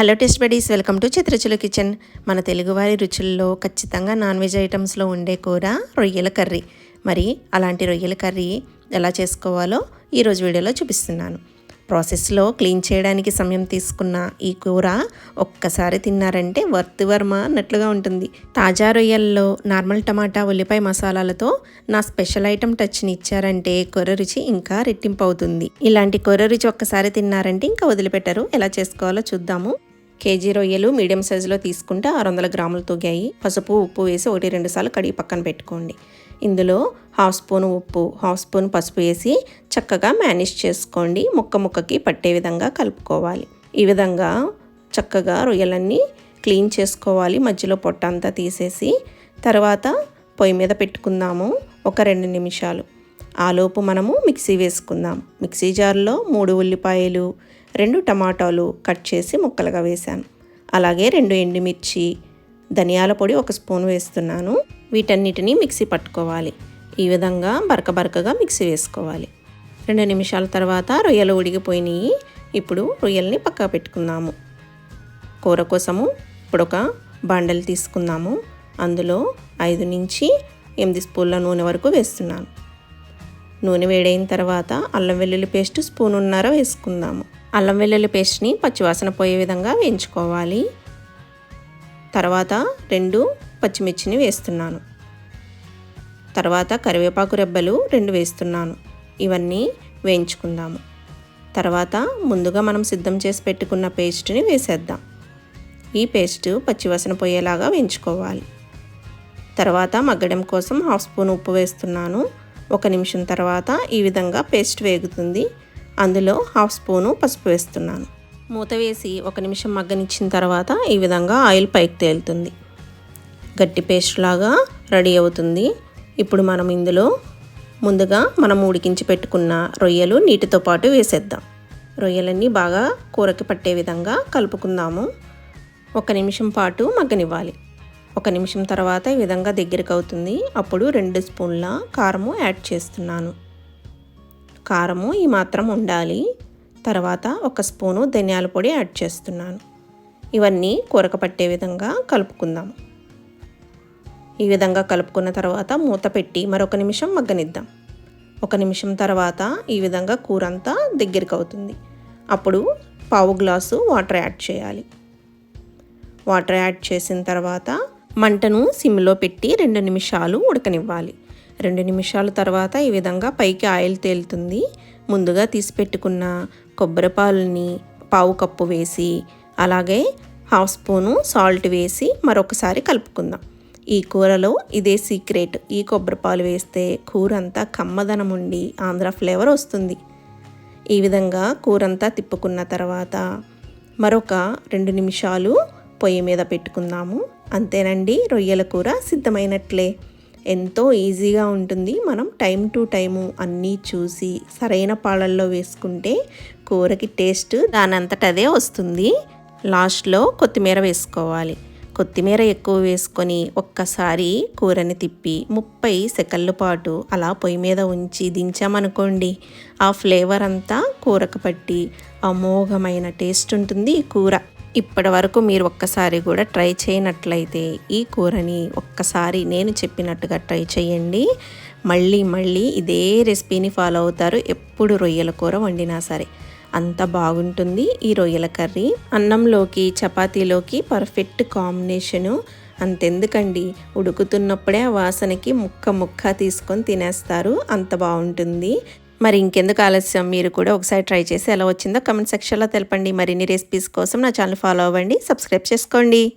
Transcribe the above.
Hello taste buddies welcome to చిత్రచుల kitchen మన తెలుగువారి రుచుల్లో ఖచ్చితంగా నాన్ వెజ్ ఐటమ్స్లో ఉండే కూర రొయ్యల కర్రీ. మరి అలాంటి రొయ్యల కర్రీ ఎలా చేసుకోవాలో ఈరోజు వీడియోలో చూపిస్తున్నాను. ప్రాసెస్లో క్లీన్ చేయడానికి సమయం తీసుకున్న ఈ కూర ఒక్కసారి తిన్నారంటే వర్త్ వర్మ అన్నట్లుగా ఉంటుంది. తాజా రొయ్యల్లో నార్మల్ టమాటా ఉల్లిపాయ మసాలాలతో నా స్పెషల్ ఐటమ్ టచ్ని ఇచ్చారంటే కూర రుచి ఇంకా రెట్టింపు అవుతుంది. ఇలాంటి కూర రుచి ఒక్కసారి తిన్నారంటే ఇంకా వదిలిపెట్టరు. ఎలా చేసుకోవాలో చూద్దాము. కేజీ రొయ్యలు మీడియం సైజులో తీసుకుంటే ఆరు వందల గ్రాములు తూగాయి. పసుపు ఉప్పు వేసి ఒకటి రెండు సార్లు కడిగి పక్కన పెట్టుకోండి. ఇందులో హాఫ్ స్పూన్ ఉప్పు హాఫ్ స్పూన్ పసుపు వేసి చక్కగా మేనేజ్ చేసుకోండి. ముక్క ముక్కకి పట్టే విధంగా కలుపుకోవాలి. ఈ విధంగా చక్కగా రొయ్యలన్నీ క్లీన్ చేసుకోవాలి. మధ్యలో పొట్ట అంతా తీసేసి తర్వాత పొయ్యి మీద పెట్టుకుందాము. ఒక రెండు నిమిషాలు. ఆలోపు మనము మిక్సీ వేసుకుందాం. మిక్సీ జార్లో మూడు ఉల్లిపాయలు రెండు టమాటాలు కట్ చేసి ముక్కలుగా వేశాను. అలాగే రెండు ఎండుమిర్చి ధనియాల పొడి ఒక స్పూన్ వేస్తున్నాను. వీటన్నిటిని మిక్సీ పట్టుకోవాలి. ఈ విధంగా బరక బరకగా మిక్సీ వేసుకోవాలి. రెండు నిమిషాల తర్వాత రొయ్యలు ఉడిగిపోయినాయి ఇప్పుడు రొయ్యల్ని పక్కా పెట్టుకుందాము. కూర కోసము ఇప్పుడు ఒక బండలు తీసుకుందాము. అందులో ఐదు నుంచి ఎనిమిది స్పూన్ల నూనె వరకు వేస్తున్నాను. నూనె వేడైన తర్వాత అల్లం వెల్లుల్లి పేస్ట్ స్పూన్ ఉన్నర వేసుకుందాము. అల్లం వెల్లుల్లి పేస్ట్ని పచ్చివాసన పోయే విధంగా వేయించుకోవాలి. తర్వాత రెండు పచ్చిమిర్చిని వేస్తున్నాను. తర్వాత కరివేపాకు రెబ్బలు రెండు వేస్తున్నాను. ఇవన్నీ వేయించుకుందాము. తర్వాత ముందుగా మనం సిద్ధం చేసి పెట్టుకున్న పేస్ట్ని వేసేద్దాం. ఈ పేస్ట్ పచ్చివాసన పోయేలాగా వేయించుకోవాలి. తర్వాత మగ్గడం కోసం హాఫ్ స్పూన్ ఉప్పు వేస్తున్నాను. ఒక నిమిషం తర్వాత ఈ విధంగా పేస్ట్ వేగుతుంది. అందులో హాఫ్ స్పూను పసుపు వేస్తున్నాను. మూత వేసి ఒక నిమిషం మగ్గనిచ్చిన తర్వాత ఈ విధంగా ఆయిల్ పైకి తేలుతుంది. గట్టి పేస్ట్ లాగా రెడీ అవుతుంది. ఇప్పుడు మనం ఇందులో ముందుగా మనం ఉడికించి పెట్టుకున్న రొయ్యలు నీటితో పాటు వేసేద్దాం. రొయ్యలన్నీ బాగా కూరకి పట్టే విధంగా కలుపుకుందాము. ఒక నిమిషం పాటు మగ్గనివ్వాలి. ఒక నిమిషం తర్వాత ఈ విధంగా దగ్గరికి అవుతుంది. అప్పుడు రెండు స్పూన్ల కారము యాడ్ చేస్తున్నాను. కారము ఈ మాత్రం ఉండాలి. తర్వాత ఒక స్పూను ధనియాల పొడి యాడ్ చేస్తున్నాను. ఇవన్నీ కూరకు పట్టే విధంగా కలుపుకుందాం. ఈ విధంగా కలుపుకున్న తర్వాత మూత పెట్టి మరొక నిమిషం మగ్గనిద్దాం. ఒక నిమిషం తర్వాత ఈ విధంగా కూర అంతా దగ్గరికి అవుతుంది. అప్పుడు పావు గ్లాసు వాటర్ యాడ్ చేయాలి. వాటర్ యాడ్ చేసిన తర్వాత మంటను సిమ్లో పెట్టి రెండు నిమిషాలు ఉడకనివ్వాలి. రెండు నిమిషాల తర్వాత ఈ విధంగా పైకి ఆయిల్ తేలుతుంది. ముందుగా తీసి పెట్టుకున్న కొబ్బరిపాలని పావు కప్పు వేసి అలాగే హాఫ్ స్పూను సాల్ట్ వేసి మరొకసారి కలుపుకుందాం. ఈ కూరలో ఇదే సీక్రెట్. ఈ కొబ్బరిపాలు వేస్తే కూర అంతా కమ్మదనం ఉండి ఆంధ్ర ఫ్లేవర్ వస్తుంది. ఈ విధంగా కూర అంతా తిప్పుకున్న తర్వాత మరొక రెండు నిమిషాలు పొయ్యి మీద పెట్టుకుందాము. అంతేనండి రొయ్యల కూర సిద్ధమైనట్లే. ఎంతో ఈజీగా ఉంటుంది మనం టైం టు టైము అన్నీ చూసి సరైన పాలల్లో వేసుకుంటే కూరకి టేస్ట్ దానంతట అదే వస్తుంది. లాస్ట్లో కొత్తిమీర వేసుకోవాలి. కొత్తిమీర ఎక్కువ వేసుకొని ఒక్కసారి కూరని తిప్పి ముప్పై సెకండ్ల పాటు అలా పొయ్యి మీద ఉంచి దించామనుకోండి ఆ ఫ్లేవర్ అంతా కూరకు పట్టి అమోఘమైన టేస్ట్ ఉంటుంది ఈ కూర. ఇప్పటి వరకు మీరు ఒక్కసారి కూడా ట్రై చేయనట్లయితే ఈ కూరని ఒక్కసారి నేను చెప్పినట్టుగా ట్రై చేయండి. మళ్ళీ మళ్ళీ ఇదే రెసిపీని ఫాలో అవుతారు. ఎప్పుడు రొయ్యల కూర వండినా సరే. అంత బాగుంటుంది ఈ రొయ్యల కర్రీ. అన్నంలోకి చపాతీలోకి పర్ఫెక్ట్ కాంబినేషను. అంతెందుకండి? ఉడుకుతున్నప్పుడే ఆ వాసనకి ముక్క ముక్క తీసుకొని తినేస్తారు. అంత బాగుంటుంది. మరి ఇంకెందుకు ఆలస్యం? మీరు కూడా ఒకసారి ట్రై చేసి ఎలా వచ్చిందో కమెంట్ సెక్షన్లో తెలపండి. మరిన్ని రెసిపీస్ కోసం నా ఛానల్ ఫాలో అవ్వండి. సబ్స్క్రైబ్ చేసుకోండి.